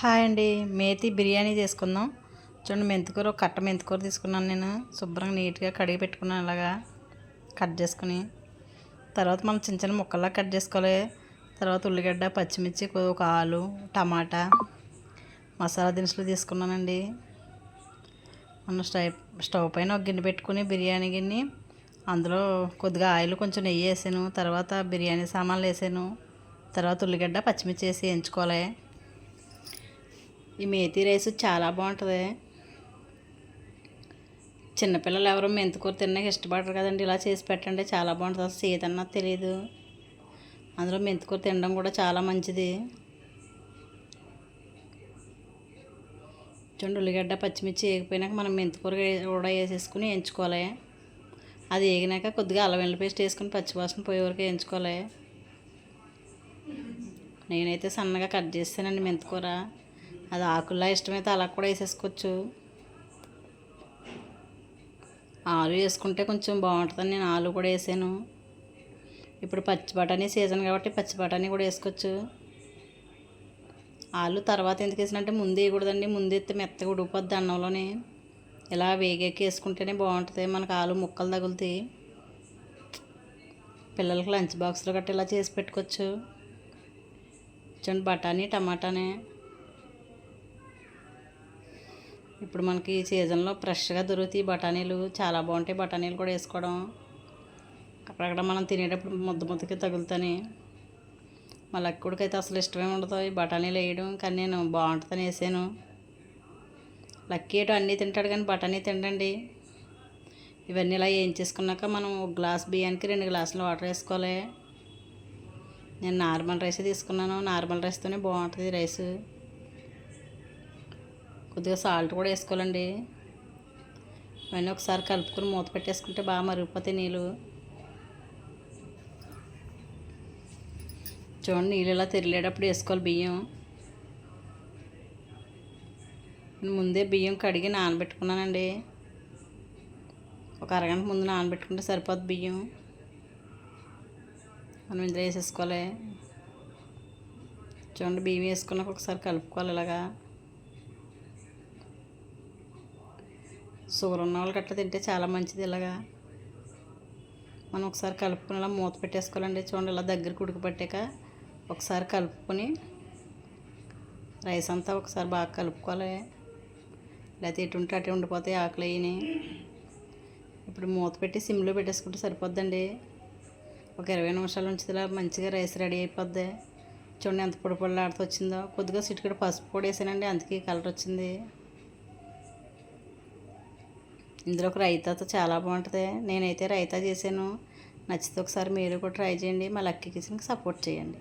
Hi అండి. మేతి బిర్యానీ చేసుకుందాం. చూడండి మెంతికూర ఒక కట్ట మెంతికూర తీసుకున్నాను నేను. శుభ్రంగా నీట్గా కడిగి పెట్టుకున్నాను అలాగా కట్ చేసుకుని. తర్వాత మనం చిన్న చిన్న ముక్కల్లా కట్ చేసుకోవాలి. తర్వాత ఉల్లిగడ్డ పచ్చిమిర్చి ఒక ఆలు టమాటా మసాలా దినుసులు తీసుకున్నానండి. మనం స్టవ్ స్టవ్ పైన ఒక గిన్నె పెట్టుకుని బిర్యానీ గిన్నె. అందులో కొద్దిగా ఆయిల్ కొంచెం నెయ్యి వేసాను. తర్వాత బిర్యానీ సామాన్లు వేసాను. తర్వాత ఉల్లిగడ్డ పచ్చిమిర్చి వేసి వేయించుకోవాలి. ఈ మేతి రైస్ చాలా బాగుంటుంది. చిన్నపిల్లలు ఎవరో మెంతికూర తినడానికి ఇష్టపడరు కదండి. ఇలా చేసి పెట్టండి చాలా బాగుంటుంది. అసలు సీతన్న తెలియదు అందులో మెంతికూర తినడం కూడా చాలా మంచిది. చూడండి ఉల్లిగడ్డ పచ్చిమిర్చి వేగిపోయినాక మనం మెంతికూర కూడా వేసేసుకుని ఎంచుకోవాలి అది వేగినాక కొద్దిగా అల్లం పేస్ట్ వేసుకుని పచ్చివాసన పోయే వరకు వేయించుకోవాలి. నేనైతే సన్నగా కట్ చేస్తానండి మెంతికూర అది ఆకుల్లా ఇష్టమైతే అలా కూడా వేసేసుకోవచ్చు. ఆలు వేసుకుంటే కొంచెం బాగుంటుందని నేను ఆలు కూడా వేసాను. ఇప్పుడు పచ్చి బఠానీ సీజన్ కాబట్టి పచ్చి బఠానీ కూడా వేసుకోవచ్చు. ఆలు తర్వాత ఎందుకు వేసినంటే ముందు వేయకూడదండి. ముందు ఎత్తే మెత్తగా ఉడికిపోద్ది అన్నంలోనే. ఇలా వేగెక్కి వేసుకుంటేనే బాగుంటుంది. మనకు ఆలు ముక్కలు తగులుతాయి. పిల్లలకి లంచ్ బాక్స్లో గట్రా ఇలా చేసి పెట్టుకోవచ్చు. చూడండి బఠానీ టమాటానే. ఇప్పుడు మనకి ఈ సీజన్లో ఫ్రెష్గా దొరుకుతాయి. బఠానీలు చాలా బాగుంటాయి. బఠానీలు కూడా వేసుకోవడం. అక్కడక్కడ మనం తినేటప్పుడు ముద్ద ముద్దకి తగులుతాయి మా లక్కుడికి అయితే అసలు ఇష్టమే ఉండదు. ఈ బఠానీలు వేయడం. కానీ నేను బాగుంటుందని వేసాను. లక్కీ ఏటో అన్నీ తింటాడు కానీ బఠానీ తిండండి ఇవన్నీ ఇలా ఏం చేసుకున్నాక మనం ఒక గ్లాస్ బియ్యానికి రెండు గ్లాసులు వాటర్ వేసుకోవాలి. నేను నార్మల్ రైస్ తీసుకున్నాను. నార్మల్ రైస్తోనే బాగుంటుంది రైస్. కొద్దిగా సాల్ట్ కూడా వేసుకోవాలండి. ఇవన్నీ ఒకసారి కలుపుకొని మూత పెట్టేసుకుంటే బాగా మరిగిపోతాయి నీళ్ళు. చూడండి నీళ్ళు ఇలా తిరిగేటప్పుడు వేసుకోవాలి బియ్యం. ముందే బియ్యం కడిగి నానబెట్టుకున్నానండి. ఒక అరగంట ముందు నానబెట్టుకుంటే సరిపోద్ది బియ్యం. మనం ఇందులో వేసేసుకోవాలి. చూడండి బియ్యం వేసుకున్నాక ఒకసారి కలుపుకోవాలి ఇలాగా. షుగర్ ఉన్న వాళ్ళకి అట్లా తింటే చాలా మంచిది ఇలాగా. మనం ఒకసారి కలుపుకుని ఇలా మూత పెట్టేసుకోవాలండి. చూడండి ఇలా దగ్గరికి ఉడకబట్టాక ఒకసారి కలుపుకొని రైస్ అంతా ఒకసారి బాగా కలుపుకోవాలి. లేకపోతే ఎటు ఉంటే అటు ఉండిపోతాయి ఆకలి అయ్యి ఇప్పుడు మూత పెట్టి సిమ్లో పెట్టేసుకుంటే సరిపోద్దండి. ఒక ఇరవై నిమిషాల నుంచి ఇలా మంచిగా రైస్ రెడీ అయిపోద్ది. చూడండి ఎంత పొడి పొడిలాడుతూ వచ్చిందో. కొద్దిగా సిట్టుకడ పసుపు పొడి వేసానండి అందుకే కలర్ వచ్చింది. ఇందులో ఒక రైతాతో చాలా బాగుంటుంది. నేనైతే రైతా చేశాను. నచ్చితే ఒకసారి మీరు కూడా ట్రై చేయండి. మా లక్కీ కిచెన్కి సపోర్ట్ చేయండి.